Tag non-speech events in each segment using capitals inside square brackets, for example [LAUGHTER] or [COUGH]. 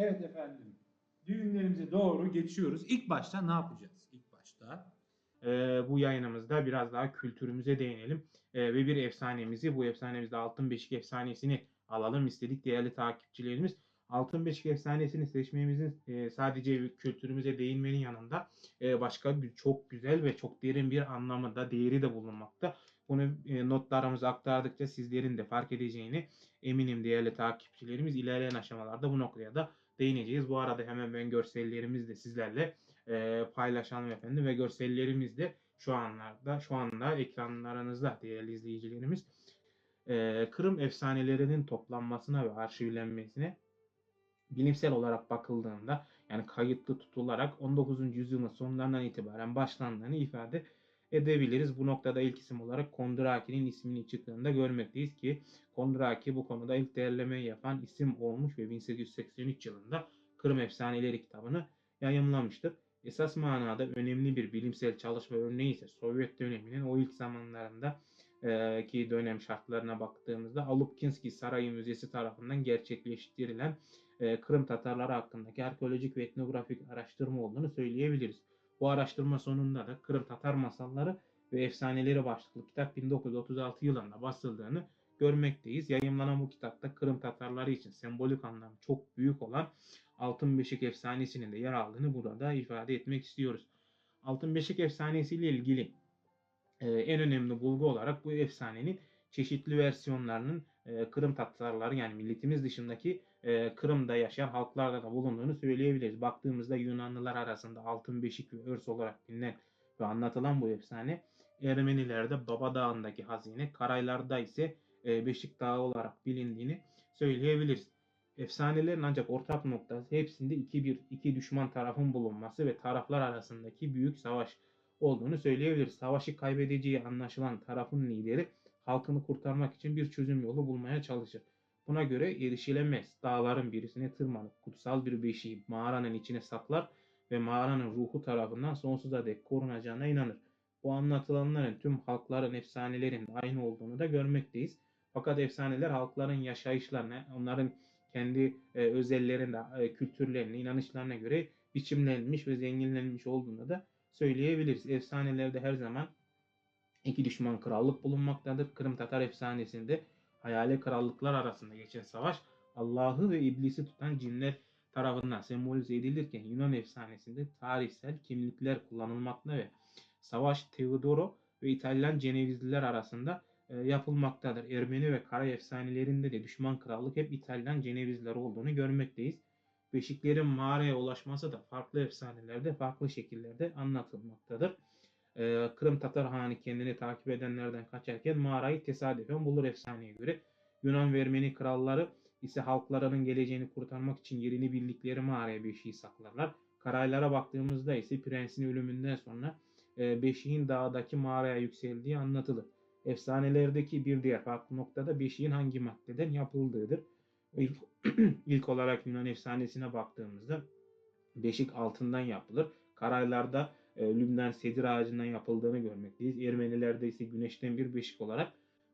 Evet efendim. Düğünlerimize doğru geçiyoruz. İlk başta ne yapacağız? İlk başta e, bu yayınımızda biraz daha kültürümüze değinelim. E, ve bir efsanemizi, bu efsanemizde Altın Beşik efsanesini alalım istedik değerli takipçilerimiz. Altın Beşik efsanesini seçmemizin e, sadece kültürümüze değinmenin yanında e, başka bir, çok güzel ve çok derin bir anlamı da değeri de bulunmakta. Bunu e, notlarımıza aktardıkça sizlerin de fark edeceğini eminim değerli takipçilerimiz. ilerleyen aşamalarda bu noktaya da değineceğiz. Bu arada hemen ben görsellerimizi de sizlerle e, paylaşalım efendim ve görsellerimiz de şu anlarda şu anda ekranlarınızda değerli izleyicilerimiz. E, Kırım efsanelerinin toplanmasına ve arşivlenmesine bilimsel olarak bakıldığında yani kayıtlı tutularak 19. yüzyılın sonlarından itibaren başlandığını ifade edebiliriz. Bu noktada ilk isim olarak Kondraki'nin ismini çıktığında görmekteyiz ki Kondraki bu konuda ilk değerlemeyi yapan isim olmuş ve 1883 yılında Kırım Efsaneleri kitabını yayımlamıştır. Esas manada önemli bir bilimsel çalışma örneği ise Sovyet döneminin o ilk zamanlarında e, ki dönem şartlarına baktığımızda Alupkinski Sarayı Müzesi tarafından gerçekleştirilen e, Kırım Tatarları hakkındaki arkeolojik ve etnografik araştırma olduğunu söyleyebiliriz. Bu araştırma sonunda da Kırım Tatar Masalları ve Efsaneleri başlıklı kitap 1936 yılında basıldığını görmekteyiz. Yayımlanan bu kitapta Kırım Tatarları için sembolik anlamı çok büyük olan Altın Beşik efsanesinin de yer aldığını burada ifade etmek istiyoruz. Altın Beşik efsanesi ile ilgili e, en önemli bulgu olarak bu efsanenin çeşitli versiyonlarının e, Kırım Tatarları yani milletimiz dışındaki e, Kırım'da yaşayan halklarda da bulunduğunu söyleyebiliriz. Baktığımızda Yunanlılar arasında altın beşik ve örs olarak bilinen ve anlatılan bu efsane Ermenilerde Baba Dağı'ndaki hazine, Karaylar'da ise e, Beşik Dağı olarak bilindiğini söyleyebiliriz. Efsanelerin ancak ortak noktası hepsinde iki bir iki düşman tarafın bulunması ve taraflar arasındaki büyük savaş olduğunu söyleyebiliriz. Savaşı kaybedeceği anlaşılan tarafın lideri halkını kurtarmak için bir çözüm yolu bulmaya çalışır. Buna göre erişilemez dağların birisine tırmanıp kutsal bir beşiği mağaranın içine saklar ve mağaranın ruhu tarafından sonsuza dek korunacağına inanır. Bu anlatılanların tüm halkların efsanelerinde aynı olduğunu da görmekteyiz. Fakat efsaneler halkların yaşayışlarına, onların kendi e, özellerinde, e, kültürlerine, inanışlarına göre biçimlenmiş ve zenginlenmiş olduğunu da söyleyebiliriz. Efsanelerde her zaman iki düşman krallık bulunmaktadır. Kırım Tatar efsanesinde hayali krallıklar arasında geçen savaş Allah'ı ve iblisi tutan cinler tarafından sembolize edilirken Yunan efsanesinde tarihsel kimlikler kullanılmakta ve savaş Teodoro ve İtalyan Cenevizliler arasında e, yapılmaktadır. Ermeni ve Kara efsanelerinde de düşman krallık hep İtalyan Cenevizler olduğunu görmekteyiz. Beşiklerin mağaraya ulaşması da farklı efsanelerde farklı şekillerde anlatılmaktadır. Ee, Kırım Tatar Hanı kendini takip edenlerden kaçarken mağarayı tesadüfen bulur efsaneye göre. Yunan ve Ermeni kralları ise halklarının geleceğini kurtarmak için yerini bildikleri mağaraya beşiği saklarlar. Karaylara baktığımızda ise prensin ölümünden sonra e, beşiğin dağdaki mağaraya yükseldiği anlatılır. Efsanelerdeki bir diğer farklı noktada beşiğin hangi maddeden yapıldığıdır. İlk, [CLEARS THROAT] ilk olarak Yunan efsanesine baktığımızda beşik altından yapılır. Karaylarda e, Lübnan sedir ağacından yapıldığını görmekteyiz. Ermenilerde ise güneşten bir beşik olarak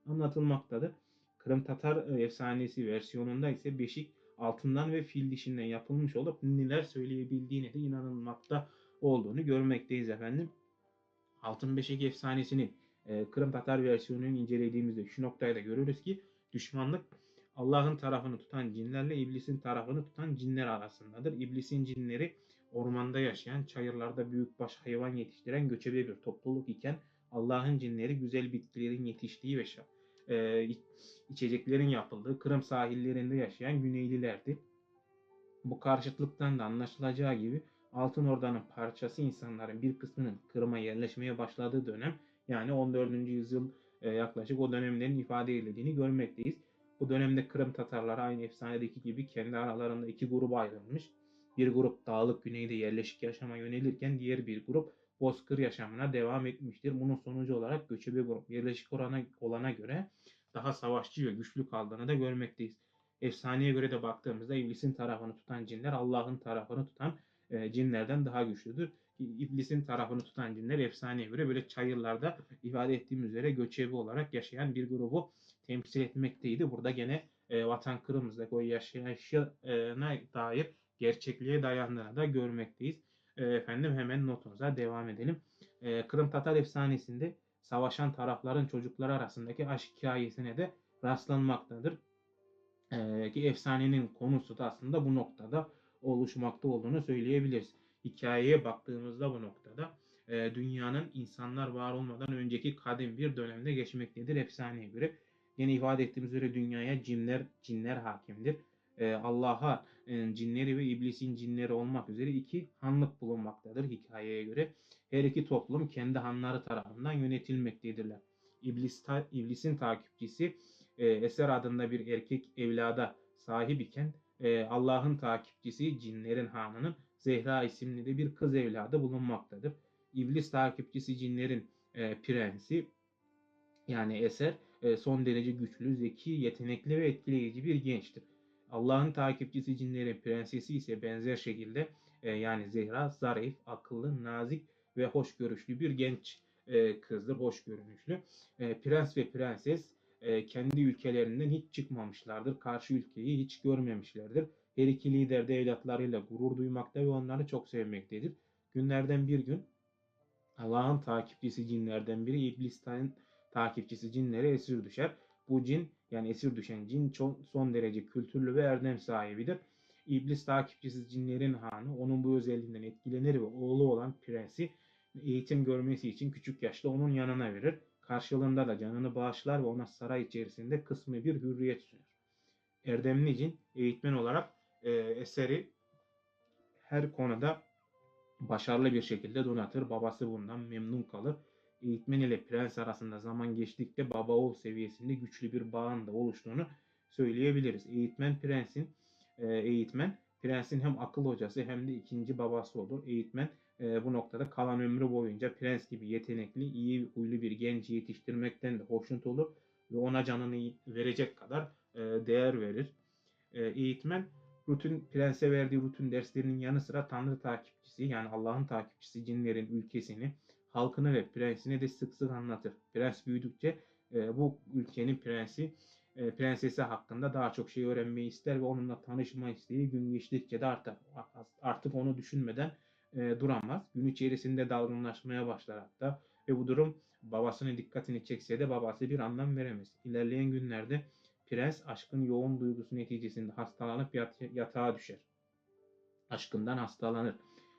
anlatılmaktadır. Kırım Tatar e, efsanesi versiyonunda ise beşik altından ve fil dişinden yapılmış olup neler söyleyebildiğine de inanılmakta olduğunu görmekteyiz efendim. Altın Beşik efsanesinin e, Kırım Tatar versiyonunu incelediğimizde şu noktayı da görürüz ki düşmanlık Allah'ın tarafını tutan cinlerle iblisin tarafını tutan cinler arasındadır. İblisin cinleri ormanda yaşayan, çayırlarda büyükbaş hayvan yetiştiren göçebe bir topluluk iken Allah'ın cinleri güzel bitkilerin yetiştiği ve e, içeceklerin yapıldığı Kırım sahillerinde yaşayan Güneylilerdi. Bu karşıtlıktan da anlaşılacağı gibi Altın Orda'nın parçası insanların bir kısmının Kırım'a yerleşmeye başladığı dönem yani 14. yüzyıl e, yaklaşık o dönemlerin ifade edildiğini görmekteyiz. Bu dönemde Kırım Tatarları aynı efsanedeki gibi kendi aralarında iki gruba ayrılmış. Bir grup dağlık güneyde yerleşik yaşama yönelirken diğer bir grup bozkır yaşamına devam etmiştir. Bunun sonucu olarak göçebe grup yerleşik orana, olana göre daha savaşçı ve güçlü kaldığını da görmekteyiz. Efsaneye göre de baktığımızda iblisin tarafını tutan cinler Allah'ın tarafını tutan e, cinlerden daha güçlüdür. İblisin tarafını tutan cinler efsaneye göre böyle çayırlarda ifade ettiğim üzere göçebe olarak yaşayan bir grubu temsil etmekteydi. Burada gene e, vatan Kırım'ızdaki o yaşayışına dair gerçekliğe dayandığını da görmekteyiz. E, efendim hemen notumuza devam edelim. E, Kırım Tatar efsanesinde savaşan tarafların çocukları arasındaki aşk hikayesine de rastlanmaktadır. E, ki efsanenin konusu da aslında bu noktada oluşmakta olduğunu söyleyebiliriz. Hikayeye baktığımızda bu noktada e, dünyanın insanlar var olmadan önceki kadim bir dönemde geçmektedir efsaneye göre. Yine ifade ettiğimiz üzere dünyaya cinler cinler hakimdir. E, Allah'a cinleri ve iblisin cinleri olmak üzere iki hanlık bulunmaktadır hikayeye göre. Her iki toplum kendi hanları tarafından yönetilmektedirler. İblis ta, iblisin takipçisi e, Eser adında bir erkek evlada sahip iken e, Allah'ın takipçisi cinlerin hanının Zehra isimli de bir kız evladı bulunmaktadır. İblis takipçisi cinlerin e, prensi yani Eser e, son derece güçlü, zeki, yetenekli ve etkileyici bir gençtir. Allah'ın takipçisi cinlerin prensesi ise benzer şekilde e, yani Zehra zarif, akıllı, nazik ve hoşgörüşlü bir genç e, kızdır, hoş görünüşlü. E, prens ve prenses e, kendi ülkelerinden hiç çıkmamışlardır. Karşı ülkeyi hiç görmemişlerdir. Her iki lider de evlatlarıyla gurur duymakta ve onları çok sevmektedir. Günlerden bir gün Allah'ın takipçisi cinlerden biri İblis'ten takipçisi cinlere esir düşer. Bu cin yani esir düşen cin çok son derece kültürlü ve erdem sahibidir. İblis takipçisi cinlerin hanı onun bu özelliğinden etkilenir ve oğlu olan prensi eğitim görmesi için küçük yaşta onun yanına verir. Karşılığında da canını bağışlar ve ona saray içerisinde kısmi bir hürriyet sunar. Erdemli cin eğitmen olarak e, eseri her konuda başarılı bir şekilde donatır. Babası bundan memnun kalır. Eğitmen ile prens arasında zaman geçtikçe baba oğul seviyesinde güçlü bir bağın da oluştuğunu söyleyebiliriz. Eğitmen prensin e, eğitmen prensin hem akıl hocası hem de ikinci babası olur. Eğitmen e, bu noktada kalan ömrü boyunca prens gibi yetenekli, iyi huylu bir genci yetiştirmekten de hoşnut olur ve ona canını verecek kadar e, değer verir. E, eğitmen rutin prense verdiği rutin derslerinin yanı sıra Tanrı takipçisi yani Allah'ın takipçisi cinlerin ülkesini, halkını ve prensini de sık sık anlatır. Prens büyüdükçe e, bu ülkenin prensi e, prensesi hakkında daha çok şey öğrenmeyi ister ve onunla tanışma isteği gün geçtikçe de artar. Artık onu düşünmeden e, duramaz. Gün içerisinde dalgınlaşmaya başlar hatta ve bu durum babasının dikkatini çekse de babası bir anlam veremez. İlerleyen günlerde prens aşkın yoğun duygusu neticesinde hastalanıp yat yatağa düşer. Aşkından hastalanır.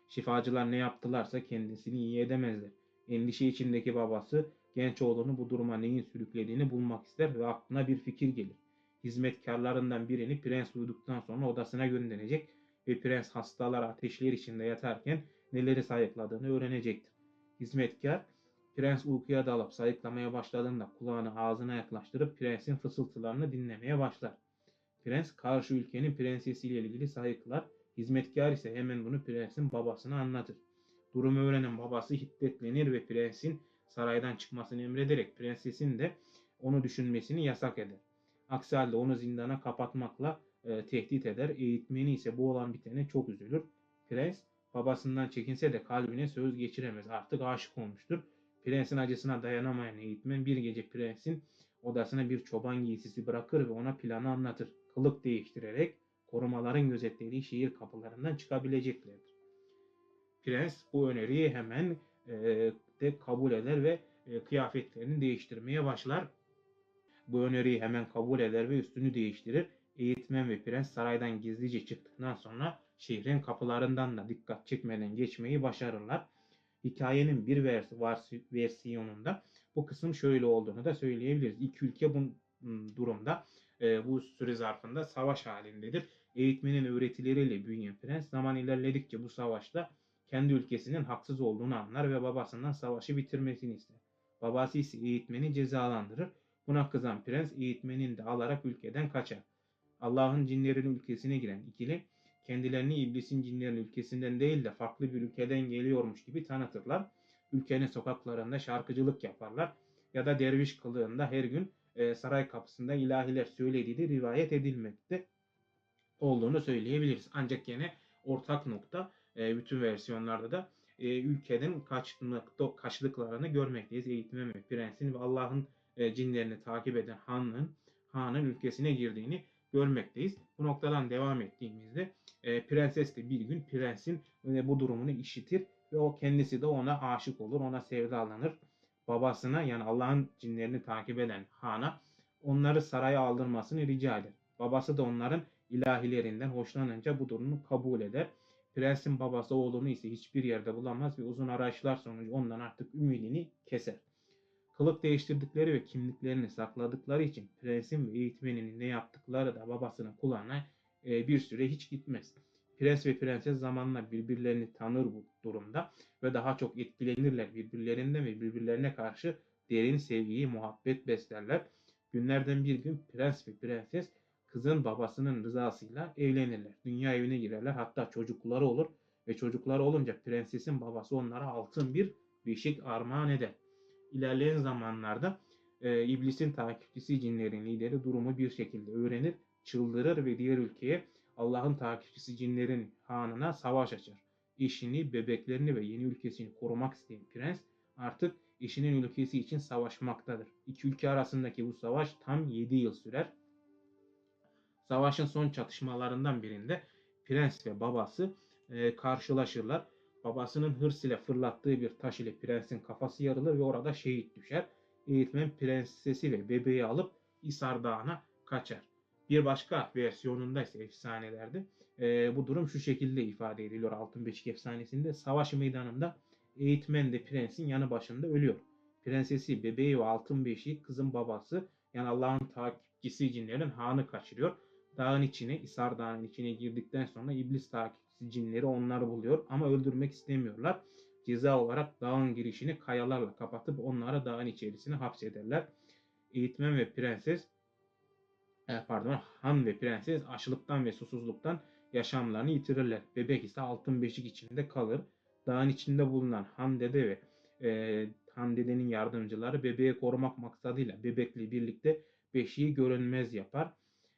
Şifacılar ne yaptılarsa kendisini iyi edemezler. Endişe içindeki babası genç oğlunu bu duruma neyin sürüklediğini bulmak ister ve aklına bir fikir gelir. Hizmetkarlarından birini prens uyuduktan sonra odasına gönderecek ve prens hastalar ateşler içinde yatarken neleri sayıkladığını öğrenecektir. Hizmetkar prens uykuya dalıp sayıklamaya başladığında kulağını ağzına yaklaştırıp prensin fısıltılarını dinlemeye başlar. Prens karşı ülkenin prensesiyle ilgili sayıklar, hizmetkar ise hemen bunu prensin babasına anlatır. Durumu öğrenen babası hiddetlenir ve prensin saraydan çıkmasını emrederek prensesin de onu düşünmesini yasak eder. Aksi halde onu zindana kapatmakla e, tehdit eder. Eğitmeni ise bu olan bitene çok üzülür. Prens babasından çekinse de kalbine söz geçiremez. Artık aşık olmuştur. Prensin acısına dayanamayan eğitmen bir gece prensin odasına bir çoban giysisi bırakır ve ona planı anlatır. Kılık değiştirerek korumaların gözetlediği şehir kapılarından çıkabileceklerdir. Prens bu öneriyi hemen e, de kabul eder ve e, kıyafetlerini değiştirmeye başlar. Bu öneriyi hemen kabul eder ve üstünü değiştirir. Eğitmen ve prens saraydan gizlice çıktıktan sonra şehrin kapılarından da dikkat çekmeden geçmeyi başarırlar. Hikayenin bir vers versiyonunda bu kısım şöyle olduğunu da söyleyebiliriz. İki ülke bu durumda e, bu süre zarfında savaş halindedir. Eğitmenin öğretileriyle büyüyen prens zaman ilerledikçe bu savaşta kendi ülkesinin haksız olduğunu anlar ve babasından savaşı bitirmesini ister. Babası ise eğitmeni cezalandırır. Buna kızan prens eğitmenin de alarak ülkeden kaçar. Allah'ın cinlerin ülkesine giren ikili kendilerini iblisin cinlerin ülkesinden değil de farklı bir ülkeden geliyormuş gibi tanıtırlar. Ülkenin sokaklarında şarkıcılık yaparlar ya da derviş kılığında her gün e, saray kapısında ilahiler söylediği de rivayet edilmekte olduğunu söyleyebiliriz. Ancak yine ortak nokta e, bütün versiyonlarda da e, ülkenin kaçlıkta, kaçlıklarını görmekteyiz. Eğitmen ve prensin ve Allah'ın e, cinlerini takip eden hanın, hanın ülkesine girdiğini görmekteyiz. Bu noktadan devam ettiğimizde prenses de bir gün prensin bu durumunu işitir ve o kendisi de ona aşık olur, ona sevdalanır. Babasına yani Allah'ın cinlerini takip eden Han'a onları saraya aldırmasını rica eder. Babası da onların ilahilerinden hoşlanınca bu durumu kabul eder. Prensin babası oğlunu ise hiçbir yerde bulamaz ve uzun arayışlar sonucu ondan artık ümidini keser. Kılık değiştirdikleri ve kimliklerini sakladıkları için prensin ve eğitmeninin ne yaptıkları da babasının kulağına e, bir süre hiç gitmez. Prens ve prenses zamanla birbirlerini tanır bu durumda ve daha çok etkilenirler birbirlerinden ve birbirlerine karşı derin sevgiyi, muhabbet beslerler. Günlerden bir gün prens ve prenses kızın babasının rızasıyla evlenirler. Dünya evine girerler. Hatta çocukları olur ve çocukları olunca prensesin babası onlara altın bir beşik armağan eder. İlerleyen zamanlarda e, iblisin takipçisi cinlerin lideri durumu bir şekilde öğrenir, çıldırır ve diğer ülkeye Allah'ın takipçisi cinlerin hanına savaş açar. Eşini, bebeklerini ve yeni ülkesini korumak isteyen prens artık eşinin ülkesi için savaşmaktadır. İki ülke arasındaki bu savaş tam 7 yıl sürer. Savaşın son çatışmalarından birinde prens ve babası e, karşılaşırlar. Babasının hırs ile fırlattığı bir taş ile prensin kafası yarılır ve orada şehit düşer. Eğitmen prensesi ve bebeği alıp İsar Dağı'na kaçar. Bir başka versiyonunda ise efsanelerde e, bu durum şu şekilde ifade ediliyor Altın Beşik efsanesinde. Savaş meydanında eğitmen de prensin yanı başında ölüyor. Prensesi, bebeği ve altın beşiği kızın babası yani Allah'ın takipçisi cinlerin hanı kaçırıyor. Dağın içine, İsar Dağı'nın içine girdikten sonra iblis takipçisi cinleri onları buluyor ama öldürmek istemiyorlar. Ceza olarak dağın girişini kayalarla kapatıp onları dağın içerisine hapsederler. Eğitmen ve prenses e, pardon han ve prenses açlıktan ve susuzluktan yaşamlarını yitirirler. Bebek ise altın beşik içinde kalır. Dağın içinde bulunan Han dede ve e, Han dedenin yardımcıları bebeği korumak maksadıyla bebekle birlikte beşiği görünmez yapar.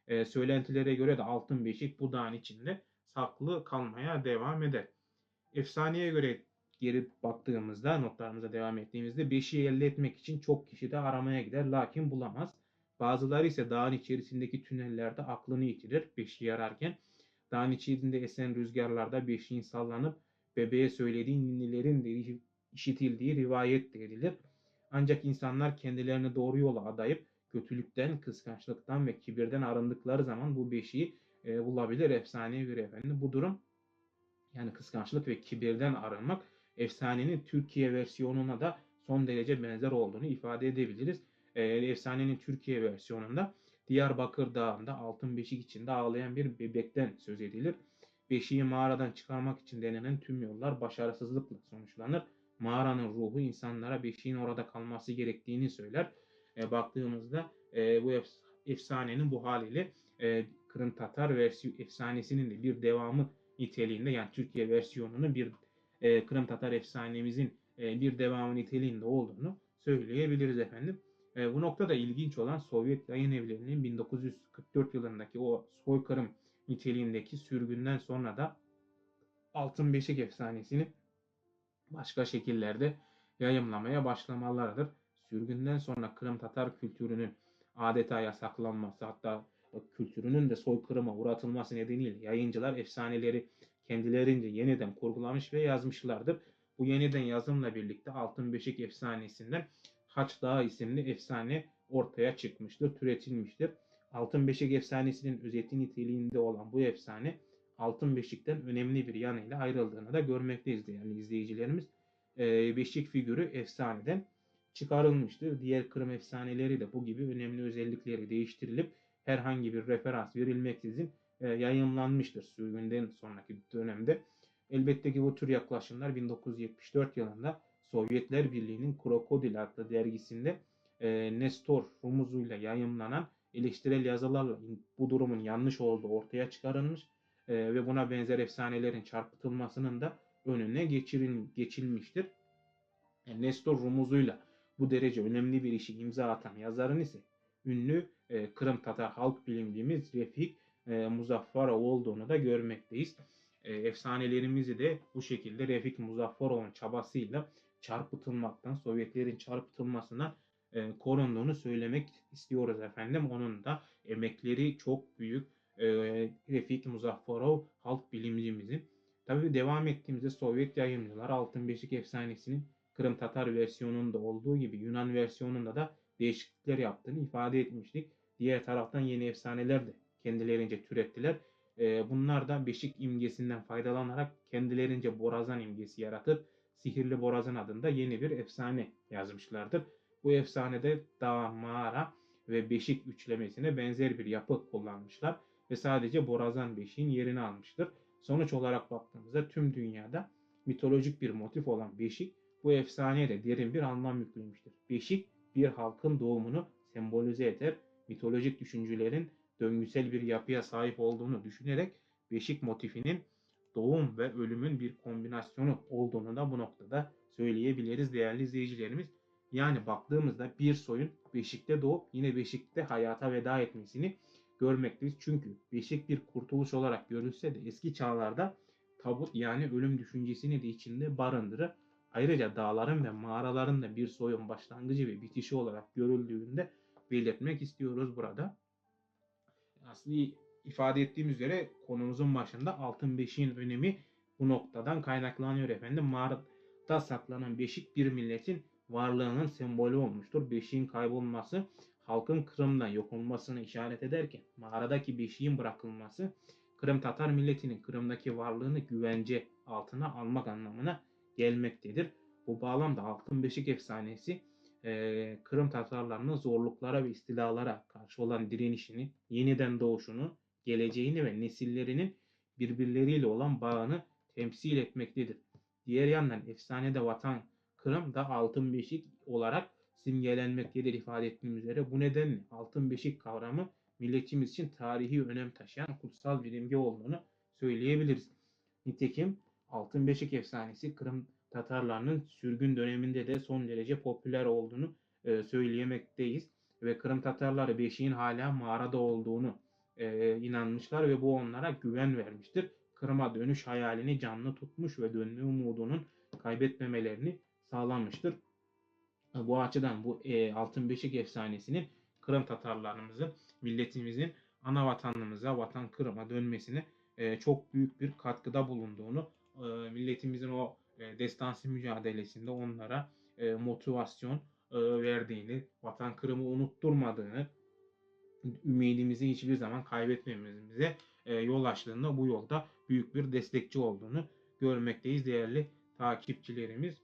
E, söylentilere göre de altın beşik bu dağın içinde saklı kalmaya devam eder. Efsaneye göre geri baktığımızda notlarımıza devam ettiğimizde beşiği elde etmek için çok kişi de aramaya gider lakin bulamaz. Bazıları ise dağın içerisindeki tünellerde aklını yitirir beşiği ararken. Dağın içerisinde esen rüzgarlarda beşiğin sallanıp bebeğe söylediği ninnilerin de işitildiği rivayet de edilir. Ancak insanlar kendilerini doğru yola adayıp kötülükten, kıskançlıktan ve kibirden arındıkları zaman bu beşiği e, bulabilir efsaneye göre efendim. Bu durum yani kıskançlık ve kibirden arınmak efsanenin Türkiye versiyonuna da son derece benzer olduğunu ifade edebiliriz. E, efsanenin Türkiye versiyonunda Diyarbakır Dağı'nda altın beşik içinde ağlayan bir bebekten söz edilir. Beşiği mağaradan çıkarmak için denenen tüm yollar başarısızlıkla sonuçlanır. Mağaranın ruhu insanlara beşiğin orada kalması gerektiğini söyler. E, baktığımızda e, bu efs efsanenin bu haliyle e, Kırım Tatar efsanesinin de bir devamı niteliğinde yani Türkiye versiyonunun bir e, Kırım Tatar efsanemizin e, bir devamı niteliğinde olduğunu söyleyebiliriz efendim. E, bu noktada ilginç olan Sovyet yayın evlerinin 1944 yılındaki o soykırım niteliğindeki sürgünden sonra da Altın Beşik efsanesini başka şekillerde yayımlamaya başlamalarıdır. Sürgünden sonra Kırım Tatar kültürünün adeta yasaklanması hatta kültürünün de soykırıma uğratılması nedeniyle yayıncılar efsaneleri kendilerince yeniden kurgulamış ve yazmışlardır. Bu yeniden yazımla birlikte Altın Beşik efsanesinden Haç Dağı isimli efsane ortaya çıkmıştır, türetilmiştir. Altın Beşik efsanesinin özeti niteliğinde olan bu efsane Altın Beşik'ten önemli bir yanıyla ayrıldığını da görmekteyiz değerli izleyicilerimiz. Ee, beşik figürü efsaneden çıkarılmıştır. Diğer Kırım efsaneleri de bu gibi önemli özellikleri değiştirilip herhangi bir referans verilmeksizin e, yayınlanmıştır sürgünden sonraki dönemde. Elbette ki bu tür yaklaşımlar 1974 yılında Sovyetler Birliği'nin Krokodil adlı dergisinde e, Nestor rumuzuyla yayımlanan eleştirel yazılarla bu durumun yanlış olduğu ortaya çıkarılmış e, ve buna benzer efsanelerin çarpıtılmasının da önüne geçiril, geçilmiştir. Yani Nestor rumuzuyla bu derece önemli bir işi imza atan yazarın ise ünlü e, Kırım Tatar halk bilimcimiz Refik e, Muzaffarov olduğunu da görmekteyiz. E, efsanelerimizi de bu şekilde Refik Muzaffarov'un çabasıyla çarpıtılmaktan, Sovyetlerin çarpıtılmasına e, korunduğunu söylemek istiyoruz efendim. Onun da emekleri çok büyük. E, Refik Muzaffarov halk bilimcimizin. Tabii devam ettiğimizde Sovyet yayıncılar Altın Beşik efsanesinin Kırım Tatar versiyonunda olduğu gibi Yunan versiyonunda da değişiklikler yaptığını ifade etmiştik. Diğer taraftan yeni efsaneler de kendilerince türettiler. E, bunlar da Beşik imgesinden faydalanarak kendilerince Borazan imgesi yaratıp Sihirli Borazan adında yeni bir efsane yazmışlardır. Bu efsanede dağ, mağara ve beşik üçlemesine benzer bir yapı kullanmışlar ve sadece Borazan beşiğin yerini almıştır. Sonuç olarak baktığımızda tüm dünyada mitolojik bir motif olan beşik bu efsaneye de derin bir anlam yüklemiştir. Beşik bir halkın doğumunu sembolize eder. Mitolojik düşüncelerin döngüsel bir yapıya sahip olduğunu düşünerek beşik motifinin doğum ve ölümün bir kombinasyonu olduğunu da bu noktada söyleyebiliriz değerli izleyicilerimiz. Yani baktığımızda bir soyun Beşik'te doğup yine Beşik'te hayata veda etmesini görmekteyiz. Çünkü Beşik bir kurtuluş olarak görülse de eski çağlarda tabut yani ölüm düşüncesini de içinde barındırır. Ayrıca dağların ve mağaraların da bir soyun başlangıcı ve bitişi olarak görüldüğünde belirtmek istiyoruz burada. Aslında ifade ettiğim üzere konumuzun başında altın beşiğin önemi bu noktadan kaynaklanıyor efendim. Mağarada saklanan beşik bir milletin varlığının sembolü olmuştur. Beşiğin kaybolması halkın Kırım'dan yok olmasını işaret ederken mağaradaki beşiğin bırakılması Kırım Tatar milletinin Kırım'daki varlığını güvence altına almak anlamına gelmektedir. Bu bağlamda Altın Beşik efsanesi e, Kırım Tatarlarının zorluklara ve istilalara karşı olan direnişini, yeniden doğuşunu, geleceğini ve nesillerinin birbirleriyle olan bağını temsil etmektedir. Diğer yandan efsanede vatan Kırım da altın beşik olarak simgelenmektedir ifade ettiğim üzere. Bu nedenle altın beşik kavramı milletimiz için tarihi önem taşıyan kutsal bir imge olduğunu söyleyebiliriz. Nitekim altın beşik efsanesi Kırım Tatarlarının sürgün döneminde de son derece popüler olduğunu e, söyleyemekteyiz. Ve Kırım Tatarları beşiğin hala mağarada olduğunu e, inanmışlar ve bu onlara güven vermiştir. Kırım'a dönüş hayalini canlı tutmuş ve dönme umudunun kaybetmemelerini sağlanmıştır. Bu açıdan bu e, Altın Beşik efsanesinin Kırım Tatarlarımızın, milletimizin ana vatanımıza, vatan Kırım'a dönmesine e, çok büyük bir katkıda bulunduğunu, e, milletimizin o e, destansı mücadelesinde onlara e, motivasyon e, verdiğini, vatan Kırım'ı unutturmadığını, ümidimizi hiçbir zaman kaybetmememize e, yol açtığında bu yolda büyük bir destekçi olduğunu görmekteyiz değerli takipçilerimiz.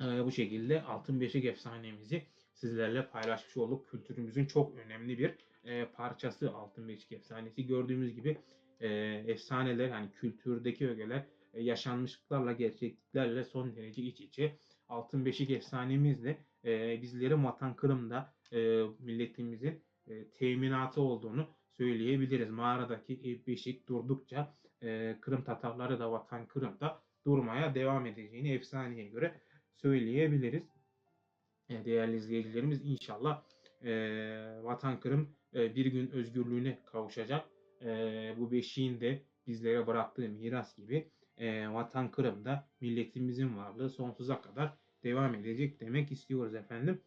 E, bu şekilde Altın Beşik efsanemizi sizlerle paylaşmış olduk. Kültürümüzün çok önemli bir e, parçası Altın Beşik efsanesi. Gördüğümüz gibi e, efsaneler hani kültürdeki ögeler e, yaşanmışlıklarla gerçekliklerle son derece iç içe. Altın Beşik efsanemizle e, bizleri Vatan Kırım'da e, milletimizin e, teminatı olduğunu söyleyebiliriz. Mağaradaki beşik durdukça e, Kırım Tatarları da Vatan Kırım'da durmaya devam edeceğini efsaneye göre söyleyebiliriz. E, değerli izleyicilerimiz inşallah e, Vatan Kırım e, bir gün özgürlüğüne kavuşacak. E, bu beşiğin de bizlere bıraktığı miras gibi e, Vatan Kırım'da milletimizin varlığı sonsuza kadar devam edecek demek istiyoruz efendim.